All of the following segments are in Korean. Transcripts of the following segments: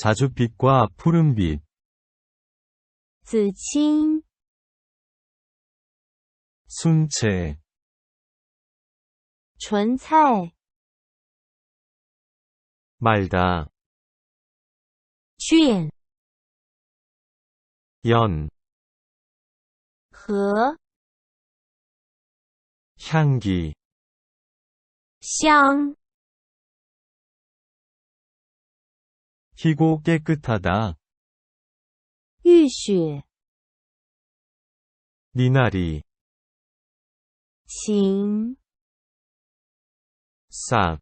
자줏빛과 푸른빛, 子青、 순채, 纯菜、 말다, 卷、 연, 和、 향기, 香、 희고 깨끗하다, 浴血、 미나리, 晴、 싹,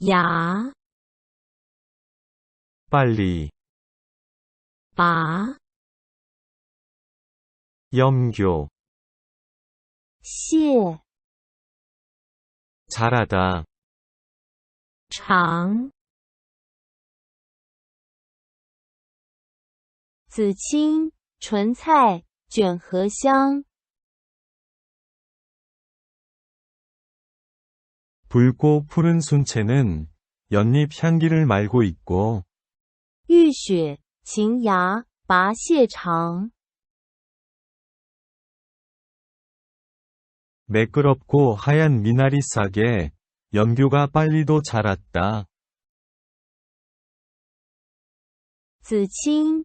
芽、 빨리, 拔、 염교, 蟹、 잘하다, 长。 子青、纯菜、卷荷香。 붉고 푸른 순채는 연잎 향기를 말고 있고, 浴血、晴芽、拔蟹肠。 매끄럽고 하얀 미나리 싹에 연교가 빨리도 자랐다. 子青、